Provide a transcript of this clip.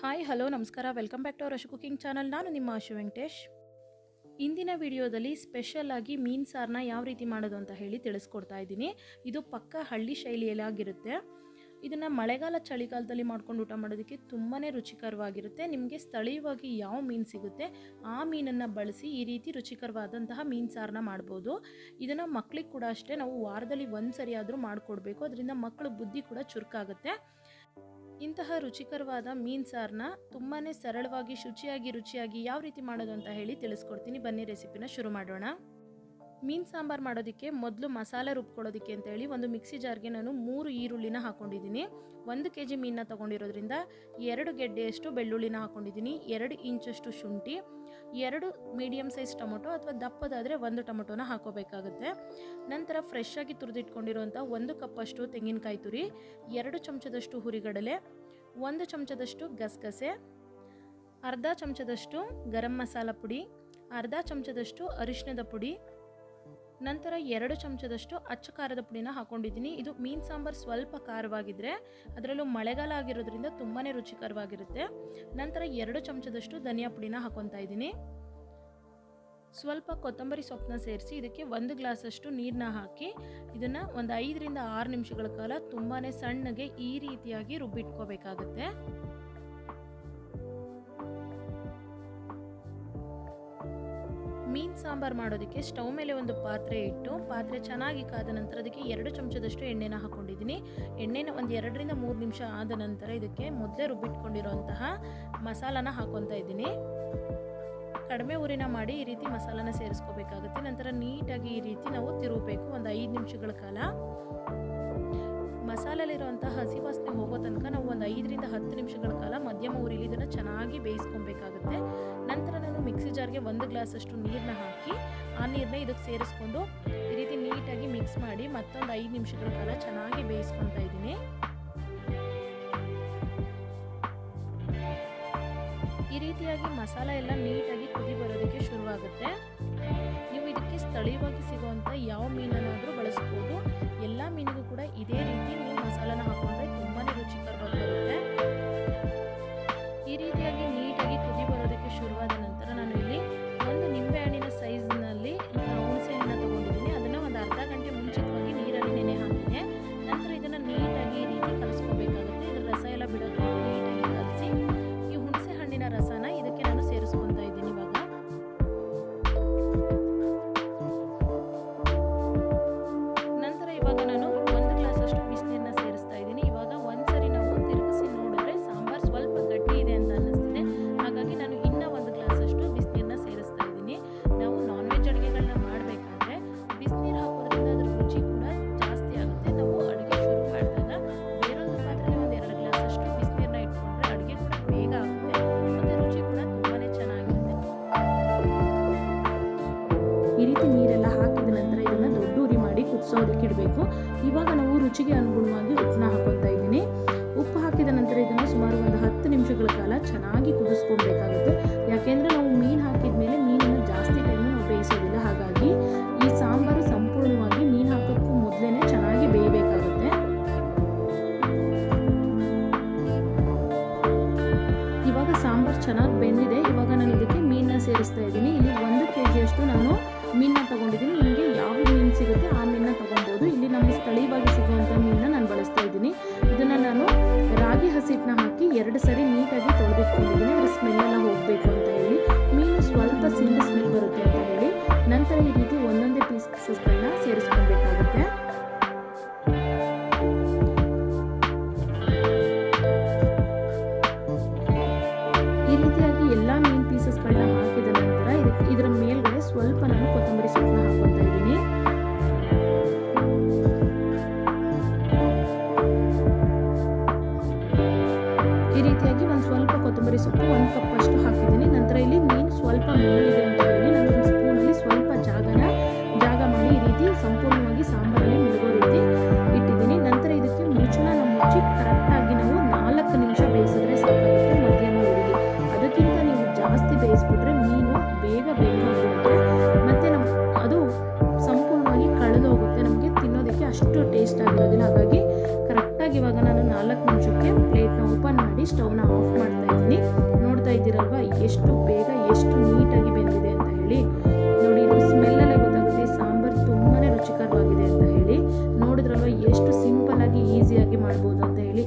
Hi, hello, ನಮಸ್ಕಾರ. Welcome back to our Ashu cooking channel ನಾನು ನಿಮ್ಮ ಅಶು ವೆಂಕಟೇಶ್. ಇಂದಿನ ವಿಡಿಯೋದಲ್ಲಿ ಸ್ಪೆಷಲ್ ಆಗಿ ಮೀನು ಸಾರನ್ನ ಯಾವ ರೀತಿ ಮಾಡೋದು ಅಂತ ಹೇಳಿ ತಿಳಿಸ್ಕೊಡ್ತಾ ಇದ್ದೀನಿ. ಇದು ಪಕ್ಕ ಹಳ್ಳಿ ಶೈಲಿಯಲ್ಲಿ ಆಗಿರುತ್ತೆ. ಇದನ್ನು ಮಳೆಗಾಲ ಚಳಿಗಾಲದಲ್ಲಿ ಮಾಡ್ಕೊಂಡು ಊಟ ಮಾಡೋದಕ್ಕೆ ತುಂಬಾ ರುಚಿಕರವಾಗಿರುತ್ತೆ. ನಿಮಗೆ ಸ್ಥಳೀಯವಾಗಿ ಯಾವ ಮೀನು ಸಿಗುತ್ತೆ, ಆ ಮೀನನ್ನು ಬಳಸಿ ಈ ರೀತಿ ರುಚಿಕರವಾದಂತಹ ಮೀನು ಸಾರನ್ನ ಮಾಡ್ಬೋದು. ಇದನ್ನು ಮಕ್ಕಳಿಗೆ ಕೂಡ ಅಷ್ಟೇ, ನಾವು ವಾರದಲ್ಲಿ ಒಂದು ಸರಿ ಆದರೂ ಮಾಡಿಕೊಡ್ಬೇಕು. ಅದರಿಂದ ಮಕ್ಕಳ ಬುದ್ಧಿ ಕೂಡ ಚುರುಕಾಗುತ್ತೆ. ಇಂತಹ ರುಚಿಕರವಾದ ಮೀನು ಸಾರನ್ನ ತುಂಬಾ ಸರಳವಾಗಿ, ಶುಚಿಯಾಗಿ, ರುಚಿಯಾಗಿ ಯಾವ ರೀತಿ ಮಾಡೋದು ಅಂತ ಹೇಳಿ ತಿಳಿಸ್ಕೊಡ್ತೀನಿ. ಬನ್ನಿ ರೆಸಿಪಿನ ಶುರು ಮಾಡೋಣ. ಮೀನು ಸಾಂಬಾರು ಮಾಡೋದಕ್ಕೆ ಮೊದಲು ಮಸಾಲೆ ರುಬ್ಕೊಳ್ಳೋದಕ್ಕೆ ಅಂತ ಹೇಳಿ ಒಂದು ಮಿಕ್ಸಿ ಜಾರ್ಗೆ ನಾನು ಮೂರು ಈರುಳ್ಳಿನ ಹಾಕೊಂಡಿದ್ದೀನಿ. ಒಂದು ಕೆ ಜಿ ಮೀನನ್ನ ತೊಗೊಂಡಿರೋದ್ರಿಂದ ಎರಡು ಗೆಡ್ಡೆಯಷ್ಟು ಬೆಳ್ಳುಳ್ಳಿನ ಹಾಕ್ಕೊಂಡಿದ್ದೀನಿ ಎರಡು ಇಂಚಷ್ಟು ಶುಂಠಿ ಎರಡು ಮೀಡಿಯಮ್ ಸೈಜ್ ಟೊಮೊಟೊ ಅಥವಾ ದಪ್ಪದಾದರೆ ಒಂದು ಟೊಮೊಟೊನ ಹಾಕೋಬೇಕಾಗುತ್ತೆ. ನಂತರ ಫ್ರೆಶ್ ಆಗಿ ತುರಿದಿಟ್ಕೊಂಡಿರುವಂಥ ಒಂದು ಕಪ್ಪಷ್ಟು ತೆಂಗಿನಕಾಯಿ ತುರಿ, ಎರಡು ಚಮಚದಷ್ಟು ಹುರಿಗಡಲೆ, ಒಂದು ಚಮಚದಷ್ಟು ಗಸಗಸೆ, ಅರ್ಧ ಚಮಚದಷ್ಟು ಗರಂ ಮಸಾಲ ಪುಡಿ, ಅರ್ಧ ಚಮಚದಷ್ಟು ಅರಿಶಿಣದ ಪುಡಿ ನಂತರ ಎರಡು ಚಮಚದಷ್ಟು ಅಚ್ಚ ಖಾರದ ಪುಡಿನ ಹಾಕೊಂಡಿದ್ದೀನಿ. ಇದು ಮೀನು ಸಾಂಬಾರು ಸ್ವಲ್ಪ ಖಾರವಾಗಿದ್ದರೆ ಅದರಲ್ಲೂ ಮಳೆಗಾಲ ಆಗಿರೋದ್ರಿಂದ ತುಂಬಾ ರುಚಿಕರವಾಗಿರುತ್ತೆ. ನಂತರ ಎರಡು ಚಮಚದಷ್ಟು ಧನಿಯಾ ಪುಡಿನ ಹಾಕೊತಾ ಇದ್ದೀನಿ. ಸ್ವಲ್ಪ ಕೊತ್ತಂಬರಿ ಸೊಪ್ಪನ್ನ ಸೇರಿಸಿ ಇದಕ್ಕೆ ಒಂದು ಗ್ಲಾಸಷ್ಟು ನೀರನ್ನ ಹಾಕಿ ಇದನ್ನು ಒಂದು ಐದರಿಂದ ಆರು ನಿಮಿಷಗಳ ಕಾಲ ತುಂಬಾ ಸಣ್ಣಗೆ ಈ ರೀತಿಯಾಗಿ ರುಬ್ಬಿಟ್ಕೋಬೇಕಾಗುತ್ತೆ. ಮೀನು ಸಾಂಬಾರು ಮಾಡೋದಕ್ಕೆ ಸ್ಟವ್ ಮೇಲೆ ಒಂದು ಪಾತ್ರೆ ಇಟ್ಟು, ಪಾತ್ರೆ ಚೆನ್ನಾಗಿ ಕಾದ ನಂತರ ಅದಕ್ಕೆ ಎರಡು ಚಮಚದಷ್ಟು ಎಣ್ಣೆನ ಹಾಕ್ಕೊಂಡಿದ್ದೀನಿ ಎಣ್ಣೆನ ಒಂದು ಎರಡರಿಂದ ಮೂರು ನಿಮಿಷ ಆದ ನಂತರ ಇದಕ್ಕೆ ಮೊದಲೇ ರುಬ್ಬಿಟ್ಕೊಂಡಿರುವಂತಹ ಮಸಾಲಾನ ಹಾಕೊತಾ ಇದ್ದೀನಿ. ಕಡಿಮೆ ಊರಿನ ಮಾಡಿ ಈ ರೀತಿ ಮಸಾಲಾನ ಸೇರಿಸ್ಕೋಬೇಕಾಗುತ್ತೆ. ನಂತರ ನೀಟಾಗಿ ಈ ರೀತಿ ನಾವು ತಿರುಗಬೇಕು. ಒಂದು ಐದು ನಿಮಿಷಗಳ ಕಾಲ. ಮಸಾಲಲ್ಲಿರುವಂಥ ಹಸಿ ವಾಸನೆ ಹೋಗೋ ತನಕ ನಾವು ಒಂದು ಐದರಿಂದ ಹತ್ತು ನಿಮಿಷಗಳ ಕಾಲ ಮಧ್ಯಮ ಉರಿಲಿ ಇದನ್ನು ಚೆನ್ನಾಗಿ ಬೇಯಿಸ್ಕೊಬೇಕಾಗುತ್ತೆ. ನಂತರ ನಾನು ಮಿಕ್ಸಿ ಜಾರ್ಗೆ ಒಂದು ಗ್ಲಾಸಷ್ಟು ನೀರನ್ನ ಹಾಕಿ, ಆ ನೀರನ್ನ ಇದಕ್ಕೆ ಸೇರಿಸ್ಕೊಂಡು ಈ ರೀತಿ ನೀಟಾಗಿ ಮಿಕ್ಸ್ ಮಾಡಿ ಮತ್ತೊಂದು ಐದು ನಿಮಿಷಗಳ ಕಾಲ ಚೆನ್ನಾಗಿ ಬೇಯಿಸ್ಕೊತಾ ಇದ್ದೀನಿ. ಈ ರೀತಿಯಾಗಿ ಮಸಾಲ ಎಲ್ಲ ನೀಟಾಗಿ ಕುದಿ ಬರೋದಕ್ಕೆ ಶುರುವಾಗುತ್ತೆ. ನೀವು ಇದಕ್ಕೆ ಸ್ಥಳೀಯವಾಗಿ ಸಿಗುವಂಥ ಯಾವ ಮೀನನ್ನಾದರೂ ಬಳಸ್ಬೋದು. ಎಲ್ಲ ಮೀನಿಗೂ ಕೂಡ ಇದೇ ರೀತಿ ಇವಾಗ ನಾವು ರುಚಿಗೆ ಅನುಗುಣವಾಗಿ ಉಪ್ಪನ್ನ ಹಾಕೋತಾ ಇದ್ದೀನಿ. ಉಪ್ಪು ಹಾಕಿದ ನಂತರ ಇದನ್ನು ಸುಮಾರು ಒಂದು ಹತ್ತು ನಿಮಿಷಗಳ ಕಾಲ ಚೆನ್ನಾಗಿ ಕುದಿಸ್ಕೊಬೇಕಾಗುತ್ತೆ ಯಾಕೆಂದರೆ ನಾವು ಮೀನು ಹಾಕಿದ ಮೇಲೆ ಮೀನನ್ನು ಜಾಸ್ತಿ ಟೈಮ್ ನಾವು ಬೇಯಿಸೋದಿಲ್ಲ. ಹಾಗಾಗಿ ಈ ಸಾಂಬಾರು ಸಂಪೂರ್ಣವಾಗಿ ಮೀನು ಹಾಕೋಕ್ಕೂ ಮೊದಲೇ ಚೆನ್ನಾಗಿ ಬೇಯಬೇಕಾಗುತ್ತೆ. ಇವಾಗ ಸಾಂಬಾರು ಚೆನ್ನಾಗಿ ಬೆಂದಿದೆ. ಇವಾಗ ನಾನು ಇದಕ್ಕೆ ಮೀನನ್ನ ಸೇರಿಸ್ತಾ ಇದ್ದೀನಿ. ಇಲ್ಲಿ ಒಂದು ಕೆ ಜಿಯಷ್ಟು ನಾನು ಮೀನನ್ನ ತೊಗೊಂಡಿದ್ದೀನಿ. ಎರಡು ಸರಿ ನೀಟಾಗಿ ತೊಳೆದಿಟ್ಕೊಂಡಿದ್ದೀನಿ. ಅದರ ಸ್ಮೆಲ್ಲೆಲ್ಲ ಹೋಗಬೇಕು ಅಂತ ಹೇಳಿ. ಮೀನು ಸ್ವಲ್ಪ ಸಿಂಡು ಸ್ಮೆಲ್ ಬರುತ್ತೆ ಅಂತ ಹೇಳಿ. ನಂತರ ಈ ರೀತಿ ಒಂದೊಂದೇ ಪೀಸಸ್ಗಳನ್ನ ಸೇರಿಸ್ಕೊಳ್ಬೇಕಾಗುತ್ತೆ. ಈ ರೀತಿಯಾಗಿ ಎಲ್ಲ ಮೀನ್ ಪೀಸಸ್ಗಳನ್ನ ಹಾಕಿದ ನಂತರ ಇದಕ್ಕೆ ಇದರ ಮೇಲ್ಗಡೆ ಸ್ವಲ್ಪ ಈ ರೀತಿಯಾಗಿ ಒಂದು ಸ್ವಲ್ಪ ಕೊತ್ತಂಬರಿ ಸೊಪ್ಪು ಒಂದು ಕಪ್ ಅಷ್ಟು ಹಾಕಿದ್ದೀನಿ. ನಂತರ ಇಲ್ಲಿ ಮೀನು ಸ್ವಲ್ಪ ಮೇಲಿದೆ ಅಂತ ಹೇಳಿ ನಾನು ಒಂದು ಸ್ಪೂನಲ್ಲಿ ಸ್ವಲ್ಪ ಜಾಗನ ಜಾಗ ಮಾಡಿ ಈ ರೀತಿ ಸಂಪೂರ್ಣವಾಗಿ ಸಾಂಬಾರಲ್ಲಿ ಎಷ್ಟು ಬೇಗ ಎಷ್ಟು ನೀಟಾಗಿ ಬೆಂದಿದೆ ಅಂತ ಹೇಳಿ. ನೋಡಿ, ಇದು ಸ್ಮೆಲ್ಲೆಲ್ಲ ಗೊತ್ತಾಗುತ್ತೆ. ಸಾಂಬಾರು ತುಂಬಾ ರುಚಿಕರವಾಗಿದೆ ಅಂತ ಹೇಳಿ. ನೋಡಿದ್ರಲ್ವ, ಎಷ್ಟು ಸಿಂಪಲ್ ಆಗಿ ಈಸಿಯಾಗಿ ಮಾಡಬಹುದು ಅಂತ ಹೇಳಿ.